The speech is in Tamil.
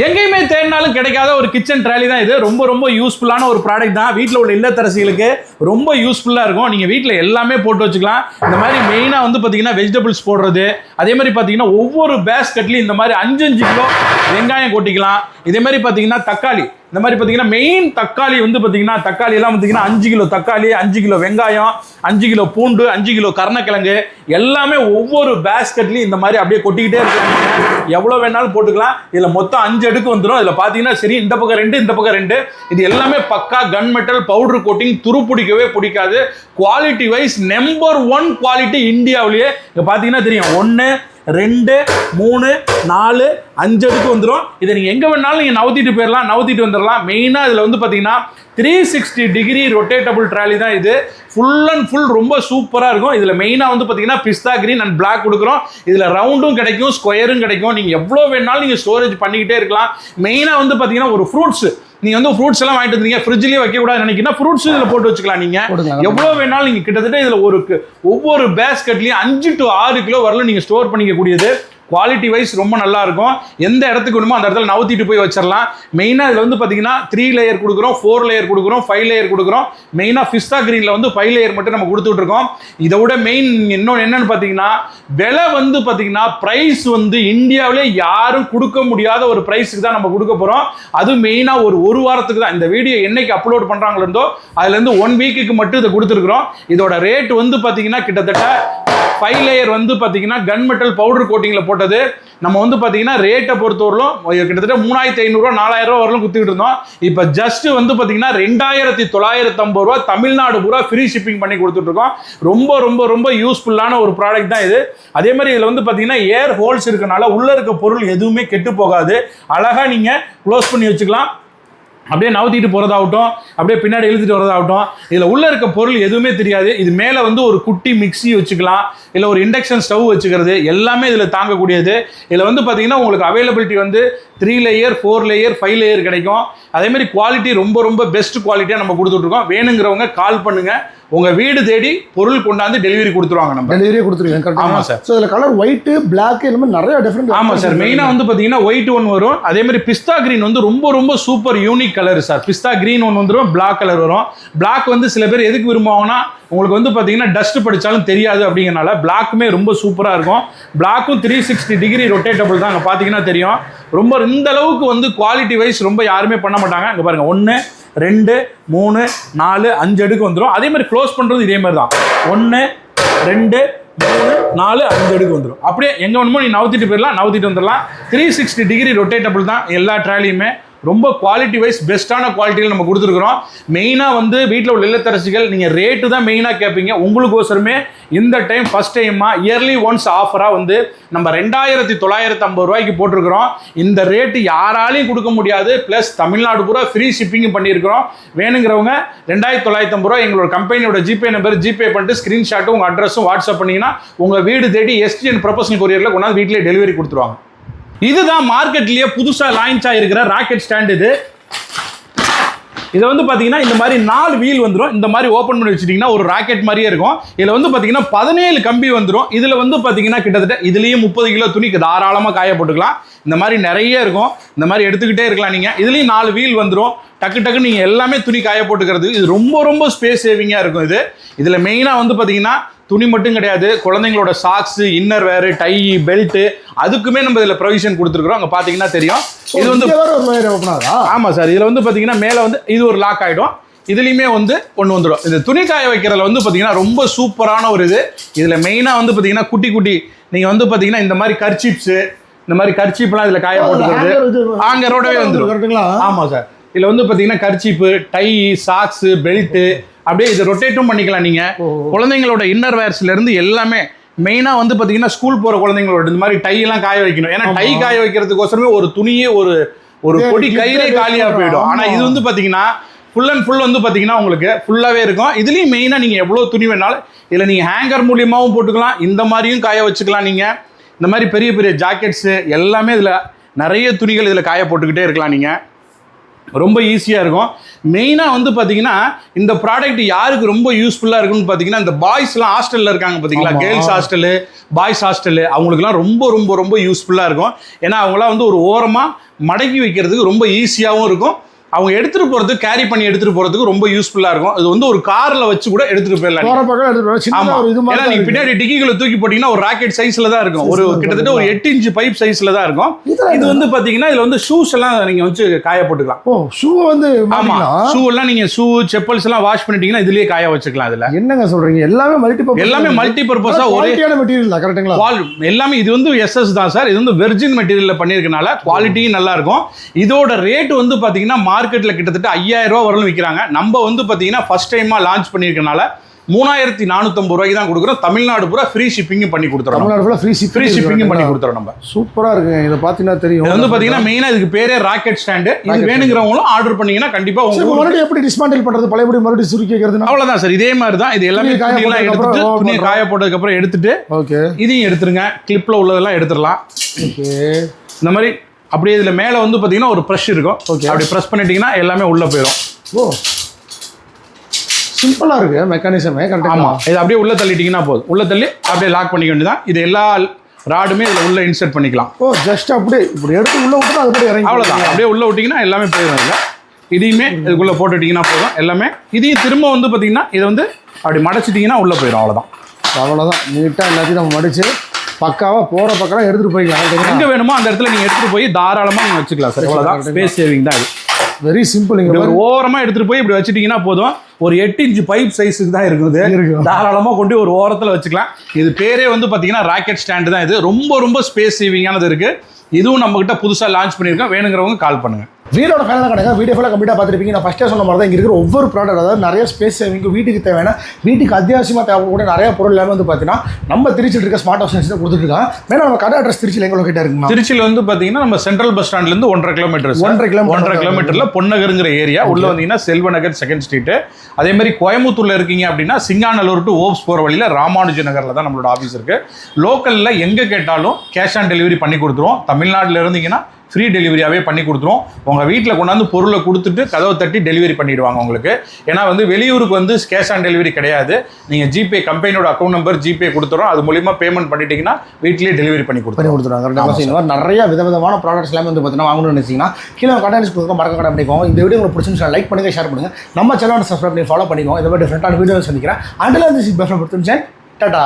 எங்கேயுமே தேடினாலும் கிடைக்காத ஒரு கிச்சன் ட்ராலி தான் இது. ரொம்ப ரொம்ப யூஸ்ஃபுல்லான ஒரு ப்ராடக்ட் தான். வீட்டில் உள்ள இல்லத்தரசிகளுக்கு ரொம்ப யூஸ்ஃபுல்லாக இருக்கும். நீங்கள் வீட்டில் எல்லாமே போட்டு வச்சுக்கலாம். இந்த மாதிரி மெயினாக வந்து பார்த்தீங்கன்னா வெஜிடபிள்ஸ் போடுறது. அதே மாதிரி பார்த்தீங்கன்னா ஒவ்வொரு பேஸ்கட்லையும் இந்த மாதிரி அஞ்சு அஞ்சு கிலோ வெங்காயம் கொட்டிக்கலாம். இதே மாதிரி பார்த்தீங்கன்னா தக்காளி. இந்த மாதிரி பார்த்தீங்கன்னா மெயின் தக்காளி வந்து பார்த்தீங்கன்னா தக்காளி எல்லாம் பார்த்தீங்கன்னா அஞ்சு கிலோ தக்காளி அஞ்சு கிலோ வெங்காயம் அஞ்சு கிலோ பூண்டு அஞ்சு கிலோ கருணக்கிழங்கு எல்லாமே ஒவ்வொரு பேஸ்கட்லையும் இந்த மாதிரி அப்படியே கொட்டிக்கிட்டே இருக்காங்க எவ்வளோ வேணாலும் போட்டுக்கலாம். இதில் மொத்தம் அஞ்சு அடுக்கு வந்துடும் இதில் பார்த்தீங்கன்னா சரி இந்த பக்கம் ரெண்டு இந்த பக்கம் ரெண்டு. இது எல்லாமே பக்கா கன் மெட்டல் பவுடர் கோட்டிங் துரு பிடிக்கவே பிடிக்காது. Quality wise number one quality இந்தியாவிலேயே. இங்கே பார்த்தீங்கன்னா தெரியும். ஒன்று ரெண்டு மூணு நாலு அஞ்சு அடுக்கு வந்துடும் இதை நீங்கள் எங்கே வேணாலும் நீங்கள் நவுத்திட்டு போயிடலாம் நவுத்திட்டு வந்துடலாம் மெயினாக இதில் வந்து பார்த்தீங்கன்னா three sixty degree rotatable trolley தான் இது. ஃபுல் அண்ட் ஃபுல் ரொம்ப சூப்பராக இருக்கும். இதில் மெயினாக வந்து பார்த்தீங்கன்னா பிஸ்தா கிரீன் அண்ட் பிளாக் கொடுக்குறோம். இதில் ரவுண்டும் கிடைக்கும் ஸ்கொயரும் கிடைக்கும். நீங்கள் எவ்வளோ வேணாலும் நீங்கள் ஸ்டோரேஜ் பண்ணிக்கிட்டே இருக்கலாம். மெயினாக வந்து பார்த்தீங்கன்னா ஒரு ஃப்ரூட்ஸ் நீங்கள் வந்து ஃப்ரூட்ஸ் எல்லாம் வாங்கிட்டு வந்தீங்க ஃப்ரிட்ஜ்லேயே வைக்கக்கூடாதுன்னு நினைக்கிறீங்கன்னா ஃப்ரூட்ஸ் இதில் போட்டு வச்சுக்கலாம் நீங்கள் போட்டுக்கலாம். எவ்வளோ வேணாலும் நீங்கள் கிட்டத்தட்ட இதில் ஒரு ஒவ்வொரு பேஸ்கட்லையும் அஞ்சு டு ஆறு கிலோ வரலும் நீங்கள் ஸ்டோர் பண்ணிக்கக்கூடியது குவாலிட்டி வைஸ் ரொம்ப நல்லா இருக்கும் எந்த இடத்துக்கு வேணுமோ அந்த இடத்துல நவுத்திட்டு போய் வச்சிடலாம் மெயினாக இதில் வந்து பார்த்தீங்கன்னா த்ரீ லேயர் கொடுக்குறோம் ஃபோர் லேயர் கொடுக்குறோம் ஃபைவ் லேயர் கொடுக்குறோம். மெயினாக பிஸ்தா கிரீனில் வந்து ஃபைவ் லேயர் மட்டும் நம்ம கொடுத்துட்டு இருக்கோம் இதை விட மெயின் இன்னொன்று என்னன்னு பார்த்தீங்கன்னா விலை வந்து பார்த்தீங்கன்னா ப்ரைஸ் வந்து இந்தியாவிலே யாரும் கொடுக்க முடியாத ஒரு ப்ரைஸுக்கு தான் நம்ம கொடுக்க போகிறோம் அது மெயினாக ஒரு ஒரு வாரத்துக்கு தான். இந்த வீடியோ என்னைக்கு அப்லோட் பண்ணுறாங்களோ அதுலேருந்து ஒன் வீக்குக்கு மட்டும் இதை கொடுத்துருக்குறோம். இதோட ரேட் வந்து பார்த்தீங்கன்னா கிட்டத்தட்ட ஃபைவ் லேயர் வந்து பார்த்தீங்கன்னா கன் மெட்டல் பவுடர் கோட்டிங்கில் போட்டது. நம்ம வந்து பார்த்தீங்கன்னா ரேட்டை பொறுத்தவரையிலும் கிட்டத்தட்ட மூணாயிரத்தி ஐநூறுரூவா நாலாயிரம் ரூபா வரலும் குத்திக்கிட்டு இருந்தோம். இப்போ ஜஸ்ட் வந்து பார்த்தீங்கன்னா ரெண்டாயிரத்தி தொள்ளாயிரத்தி ஐம்பது ரூபா தமிழ்நாடு பூரா ஃப்ரீ ஷிப்பிங் பண்ணி கொடுத்துட்ருக்கோம் ரொம்ப ரொம்ப ரொம்ப யூஸ்ஃபுல்லான ஒரு ப்ராடக்ட் தான் இது. அதே மாதிரி இதில் வந்து பார்த்தீங்கன்னா ஏர் ஹோல்ஸ் இருக்கனால உள்ளே இருக்க பொருள் எதுவுமே கெட்டு போகாது. அழகாக நீங்கள் க்ளோஸ் பண்ணி வச்சுக்கலாம். அப்படியே நவுத்திட்டு போகிறதாகட்டும் அப்படியே பின்னாடி இழுத்துட்டு வரதாகட்டும் இதில் உள்ளே இருக்க பொருள் எதுவுமே தெரியாது. இது மேலே வந்து ஒரு குட்டி மிக்ஸி வச்சுக்கலாம் இல்லை ஒரு இண்டக்ஷன் ஸ்டவ் வச்சுக்கிறது எல்லாமே இதில் தாங்கக்கூடியது. இதில் வந்து பார்த்தீங்கன்னா உங்களுக்கு அவைலபிலிட்டி வந்து three layer four layer five layer கிடைக்கும். அதேமாதிரி குவாலிட்டி ரொம்ப ரொம்ப பெஸ்ட் குவாலிட்டியாக நம்ம கொடுத்துட்ருக்கோம் வேணுங்கிறவங்க கால் பண்ணுங்கள் உங்கள் வீடு தேடி பொருள் கொண்டாந்து டெலிவரி கொடுத்துருவாங்க நம்ம. டெலிவரியே கொடுத்துருவீங்க ஆமாம் சார் ஸோ இதில் கலர் ஒயிட்டு பிளாக் இந்த மாதிரி நிறைய டிஃப்ரெண்ட் ஆமா சார் மெயினா வந்து பாத்தீங்கன்னா ஒயிட் ஒன் வரும். அதே மாதிரி பிஸ்தா கிரீன் வந்து ரொம்ப ரொம்ப super unique colour sir pista green ஒன்று வந்துடும் Black கலர் வரும். Black வந்து சில பேர் எதுக்கு விரும்புவாங்கன்னா உங்களுக்கு வந்து பாத்தீங்கன்னா டஸ்ட் படிச்சாலும் தெரியாது அப்படிங்கறனால பிளாக்குமே ரொம்ப சூப்பரா இருக்கும். பிளாக்கும் த்ரீ சிக்ஸ்டி டிகிரி ரொட்டேட்டபிள் தான் அங்கே பார்த்தீங்கன்னா தெரியும். ரொம்ப இந்த அளவுக்கு வந்து குவாலிட்டி வைஸ் ரொம்ப யாருமே பண்ண மாட்டாங்க. இங்க பாருங்க ஒன்று ரெண்டு மூணு நாலு அஞ்சு அடுக்கு வந்துடும் அதே மாதிரி க்ளோஸ் பண்ணுறது இதே மாதிரி தான். ஒன்று ரெண்டு மூணு நாலு அஞ்சு அடுக்கு வந்துடும் அப்படியே எங்கே வேணுமோ நீ நவுத்திட்டு போயிடலாம் நவுத்திட்டு வந்துடலாம். த்ரீ சிக்ஸ்டி டிகிரி ரொட்டேட்டபிள் தான் எல்லா ட்ராலியுமே ரொம்ப குவாலிட்டி வைஸ் பெஸ்ட்டான குவாலிட்டியில் நம்ம கொடுத்துருக்குறோம். மெயினாக வந்து வீட்டில் உள்ள இல்லத்தரசிகள் நீங்கள் ரேட்டு தான் மெயினாக கேட்பீங்க உங்களுக்கோசரமே இந்த டைம் ஃபஸ்ட் டைமாக இயர்லி ஒன்ஸ் ஆஃபராக வந்து நம்ம ரெண்டாயிரத்தி தொள்ளாயிரத்தி ஐம்பது ரூபாய்க்கு போட்டிருக்கிறோம். இந்த ரேட்டு யாராலையும் கொடுக்க முடியாது. ப்ளஸ் தமிழ்நாடு பூரா ஃப்ரீ ஷிப்பிங் பண்ணியிருக்கிறோம். வேணுங்கிறவங்க ரெண்டாயிரத்தி தொள்ளாயிரத்தி ஐம்பது ரூபா எங்களோட கம்பெனியோட ஜிபே நம்பர் ஜிபே பண்ணிட்டு ஸ்க்ரீன்ஷாட்டும் உங்கள் அட்ரஸும் வாட்ஸ்அப் பண்ணிங்கன்னா உங்கள் வீடு தேடி எஸ்டிஎன் ப்ரொபஷனல் கொரியரில் கொண்டாந்து வீட்டிலே டெலிவரி கொடுத்துருவாங்க. இதுதான் மார்க்கெட்லயே புதுசா லான்ச் ஆயிருக்கிற ராக்கெட் ஸ்டாண்ட் இது. இதை வந்து பார்த்தீங்கன்னா இந்த மாதிரி நாலு வீல் வந்துடும் இந்த மாதிரி ஓப்பன் பண்ணி வச்சுட்டிங்கன்னா ஒரு ராக்கெட் மாதிரியே இருக்கும். இதில் வந்து பார்த்தீங்கன்னா பதினேழு கம்பி வந்துடும் இதில் வந்து பார்த்தீங்கன்னா கிட்டத்தட்ட இதுலேயும் முப்பது கிலோ துணி தாராளமாக காய போட்டுக்கலாம். இந்த மாதிரி நிறைய இருக்கும். இந்த மாதிரி எடுத்துக்கிட்டே இருக்கலாம் நீங்கள் இதுலேயும் நாலு வீல் வந்துடும் டக்கு டக்கு நீங்கள் எல்லாமே துணி காய போட்டுக்கிறது. இது ரொம்ப ரொம்ப ஸ்பேஸ் சேவிங்காக இருக்கும் இது. இதில் மெயினாக வந்து பார்த்தீங்கன்னா துணி மட்டும் கிடையாது. குழந்தைங்களோட சாக்ஸு இன்னர் வேறு டை பெல்ட்டு அதுக்குமே நம்ம இதில் ப்ரொவிஷன் கொடுத்துருக்குறோம். அங்கே பார்த்தீங்கன்னா தெரியும். இது வந்து ஆமாம் சார். இதில் வந்து பார்த்தீங்கன்னா மேலே வந்து இது ஒரு லாக் ஆகிடும் இதுலேயுமே வந்து ஒன்று வந்துடும் இந்த துணி காய வைக்கிறதுல வந்து பார்த்தீங்கன்னா ரொம்ப சூப்பரான ஒரு இது. இதில் மெயினாக வந்து பார்த்தீங்கன்னா குட்டி குட்டி. நீங்கள் வந்து பார்த்தீங்கன்னா இந்த மாதிரி கர்ச்சிப்ஸு இந்த மாதிரி கர்ச்சிப்லாம் இதில் காய போட்டுக்கிறது. ஆங்கரோடவே வந்துடும் ஆமாம் சார். இதில் வந்து பார்த்தீங்கன்னா கர்ச்சிப்பு டை சாக்ஸு பெல்ட்டு அப்படியே இது ரொட்டேட்டும் பண்ணிக்கலாம் நீங்கள் குழந்தைங்களோட இன்னர் வேர்ஸ்லேருந்து எல்லாமே மெயினாக வந்து பார்த்தீங்கன்னா ஸ்கூல் போகிற குழந்தைங்களோட இந்த மாதிரி டை எல்லாம் காய வைக்கணும். ஏன்னா டை காய வைக்கிறதுக்கோசரமே ஒரு துணியே ஒரு ஒரு கொடி ஏ காலியாக போயிடும். ஆனால். இது வந்து பார்த்தீங்கன்னா ஃபுல் அண்ட் ஃபுல் வந்து பார்த்தீங்கன்னா உங்களுக்கு ஃபுல்லாகவே இருக்கும். இதுலேயும் மெயினாக நீங்கள் எவ்வளோ துணி வேணாலும் இதில் நீங்கள் ஹேங்கர் மூலியமாகவும் போட்டுக்கலாம். இந்த மாதிரியும் காய வச்சுக்கலாம் நீங்கள் இந்த மாதிரி பெரிய பெரிய ஜாக்கெட்ஸு எல்லாமே இதில் நிறைய துணிகள் இதில் காய போட்டுக்கிட்டே இருக்கலாம் நீங்கள் ரொம்ப ஈஸியாக இருக்கும். மெயினாக வந்து பார்த்தீங்கன்னா இந்த ப்ராடக்ட் யாருக்கு ரொம்ப யூஸ்ஃபுல்லாக இருக்குன்னு பார்த்தீங்கன்னா இந்த பாய்ஸ்லாம் ஹாஸ்டலில் இருக்காங்க பார்த்தீங்களா. கேர்ள்ஸ் ஹாஸ்டலு பாய்ஸ் ஹாஸ்டலு அவங்களுக்குலாம் ரொம்ப ரொம்ப ரொம்ப யூஸ்ஃபுல்லாக இருக்கும். ஏன்னா அவங்களாம் வந்து ஒரு ஓரமாக மடக்கி வைக்கிறதுக்கு ரொம்ப ஈஸியாகவும் இருக்கும். அவங்க எடுத்துகிட்டு போகிறதுக்கு கேரி பண்ணி எடுத்துகிட்டு போகிறதுக்கு ரொம்ப யூஸ்ஃபுல்லாக இருக்கும். இது வந்து ஒரு காரில் வச்சு கூட எடுத்துகிட்டு போயிடலாம் போற பக்கம் எடுத்துட்டு ஆமா. ஏன்னா நீங்க பின்னாடி டிக்கிக்குள்ள தூக்கி போட்டீங்கன்னா ஒரு ராக்கெட் சைஸ்ல தான் இருக்கும். ஒரு கிட்டத்தட்ட ஒரு எட்டு இன்ச்சு பைப் சைஸ்ல தான் இருக்கும். இது வந்து பாத்தீங்கன்னா இதுல வந்து ஷூஸ் எல்லாம் நீங்க வச்சு காய போட்டுக்கலாம். ஓ ஷூ வந்து ஆமா. ஷூ எல்லாம் நீங்க ஷூ செப்பல்ஸ் எல்லாம் வாஷ் பண்ணிட்டீங்கன்னா இதுலயே காய வச்சுக்கலாம் இதுல என்னங்க சொல்றீங்க? எல்லாமே மல்டி எல்லாமே மல்டி பர்பஸா ஒரே மெட்டீரியல் கரெக்ட்டுங்களா எல்லாமே இது வந்து எஸ்எஸ் தான் சார். இது வந்து வெர்ஜின் மெட்டீரியல்ல பண்ணியிருக்கனால குவாலிட்டியும் நல்லா இருக்கும். இதோட ரேட் வந்து பாத்தீங்கன்னா மார்க்கெட்ல கிட்டத்தட்ட ஐயாயிரம் ரூபா வரலும் விற்கிறாங்க நம்ம வந்து பாத்தீங்கன்னா ஃபர்ஸ்ட் டைமா லான்ச் பண்ணியிருக்கனால மூணாயிரத்தி நானூத்தம்பது ரூபாய்க்கு தான் கொடுக்குறோம். தமிழ்நாடு பூரா ஃப்ரீ ஷிப்பிங்கும் பண்ணி கொடுத்துறோம் தமிழ்நாடு ஃபுல்லா ஃப்ரீ ஃப்ரீ ஷிப்பிங்கும் பண்ணி கொடுத்துறோம். நம்ம. சூப்பரா இருக்குங்க இதை பார்த்தீங்கன்னா தெரியும்? இது வந்து பாத்தீங்கன்னா மெயினா இதுக்கு பேரே ராக்கெட் ஸ்டாண்டு இது வேணுங்கிறவங்களும் ஆர்டர் பண்ணீங்கன்னா கண்டிப்பா சரி, உங்க இப்ப மறுபடியும் எப்படி டிஸ்மாண்டில் பண்றது? பழையபடி மறுபடியும் சுருக்கி வைக்கிறதுனா அவ்வளவுதான் சார் இதே மாதிரி தான் இது எல்லாமே துணியை காய துணியெல்லாம் போட்டதுக்கு எடுத்துட்டு துணியை காய போட்டதுக்கு அப்புறம் எடுத்துட்டு ஓகே. இதையும் எடுத்துருங்க. கிளிப்ல உள்ளதெல்லாம் எடுத்துடலாம். ஓகே. இந்த மாதிரி அப்படியே இதுல மேல வந்து பாத்தீங்கன்னா ஒரு ப்ரெஷ் இருக்கும். Okay. அப்படி ப்ரெஸ் பண்ணிட்டீங்கன்னா எல்லாமே உள்ள போயிடும் ஓ. சிம்பிளா இருக்கு மெக்கானிசமே ஆமா. கரெக்டா இது அப்படியே உள்ள தள்ளிட்டீங்கன்னா போதும். உள்ள தள்ளி அப்படியே லாக் பண்ணிக்க வேண்டியதான் இது எல்லா ராடுமே இதுல உள்ள இன்சர்ட் பண்ணிக்கலாம். ஓ ஜஸ்ட் அப்படியே இப்படி எடுத்து உள்ள விட்டு அது இறங்கி அவ்வளவுதான். அப்படியே உள்ள விட்டீங்கன்னா எல்லாமே போயிடும் இதுல. இதையுமே இதுக்குள்ள போட்டுட்டீங்கன்னா போதும். எல்லாமே. இதையும் திரும்ப வந்து பாத்தீங்கன்னா இதை வந்து அப்படி மடைச்சிட்டீங்கன்னா உள்ள போயிடும். அவ்வளவுதான். அவ்வளவுதான். நீட்டா எல்லாத்தையும் நம்ம மடிச்சு பக்காவா போற பக்கம் எடுத்துட்டு போய்க்கலாம் எங்க வேணுமோ அந்த இடத்துல நீங்க எடுத்துட்டு போய் தாராளமா நீங்க வச்சுக்கலாம் சார். அவ்வளவுதான். ஸ்பேஸ் சேவிங் தான் இது. வெரி சிம்பிள் இங்க ஒரு ஓரமா எடுத்துட்டு போய் இப்படி வச்சிட்டீங்கன்னா போதும். ஒரு எட்டு இன்ச்சு பைப் சைஸுக்கு தான் இருக்குது. இருக்கும். தாராளமா கொண்டு ஒரு ஓரத்துல வச்சுக்கலாம். இது பேரே வந்து பாத்தீங்கன்னா ராக்கெட் ஸ்டாண்டு தான் இது. ரொம்ப ரொம்ப ஸ்பேஸ் சேவிங்கானது இருக்கு. இதுவும் நம்ம கிட்ட புதுசா லான்ச் பண்ணியிருக்கோம். வேணுங்கிறவங்க கால் பண்ணுங்க. வீடோட ஃபைனலாக கிடையாது வீடியோ ஃபுல்லாக கம்ப்ளீட்டாக பார்த்துருப்பீங்க. நான் ஃபஸ்ட்டே சொன்ன மாதிரி தான் இங்கே இருக்கிற ஒவ்வொரு ப்ராடக்ட் அதாவது நிறைய ஸ்பேஸ் சேவிங் வீட்டுக்கு தேவையான வீட்டுக்கு அத்தியாவசியமாக தேவைப்பட நிறைய பொருள் எல்லாமே வந்து பார்த்தீங்கன்னா நம்ம திருச்சியில் இருக்க ஸ்மார்ட் ஹவுஸ் தான் கொடுத்துருக்காங்க மேலே நம்ம கடை அட்ரஸ் திருச்சியில் எங்கே லொக்கேட்டாக இருக்குமா? திருச்சியில வந்து பாத்தீங்கன்னா நம்ம சென்ட்ரல் பஸ் ஸ்டாண்ட்ல இருந்து ஒன்றரை கிலோமீட்டர் ஒன்றரை கிலோமீட்டர் ஒன்றரை கிலோமீட்டர்ல பொன்னகருங்கிற ஏரியா உள்ள வந்தீங்கன்னா செல்வநகர் செகண்ட் ஸ்ட்ரீட் அதே மாதிரி கோயம்புத்தூர்ல இருக்கீங்க அப்படின்னா சிங்காநல்லூர் டு ஓப்ஸ் போற வழியில ராமானுஜ நகர்ல தான் நம்மளோட ஆஃபீஸ் இருக்கு. லோக்கல்ல எங்க கேட்டாலும் கேஷ் ஆன் டெலிவரி பண்ணி கொடுத்துருவோம். தமிழ்நாட்டுல இருந்தீங்கன்னா ஃப்ரீ டெலிவரியாகவே பண்ணி கொடுத்துருவோம் உங்கள் வீட்டில் கொண்டாந்து பொருளை கொடுத்துட்டு கதவை தட்டி டெலிவரி பண்ணிடுவாங்க உங்களுக்கு. ஏன்னா வந்து வெளியூருக்கு வந்து கேஷ் ஆன் டெலிவரி கிடையாது. நீங்கள் ஜிபே கம்பெனியோட அக்கௌண்ட் நம்பர் ஜிபே கொடுத்துறோம். அது மூலியமாக பேமெண்ட் பண்ணிட்டீங்கன்னா வீட்டிலேயே டெலிவரி பண்ணி பண்ணி கொடுத்துருவாங்க. நிறைய விதவிதமான ப்ராடக்ட்ஸ் எல்லாமே வந்து பார்த்தீங்கன்னா வாங்கணும்னு நினைச்சீங்கன்னா கீழே கடைஸ் கொடுக்க மறக்க கடை பண்ணிக்கோங்க இந்த வீடியோ உங்களுக்கு பிடிச்சிருந்துச்சா லைக் பண்ணுங்க ஷேர் பண்ணுங்க. நம்ம சேனல் சப்ஸ்கிரைப் பண்ணி ஃபாலோ பண்ணிக்கோங்க. இந்த மாதிரி டிஃப்ரெண்டான வீடியோ சந்திக்கிறேன். அண்டில் அந்த பெஸ்ட் டாடா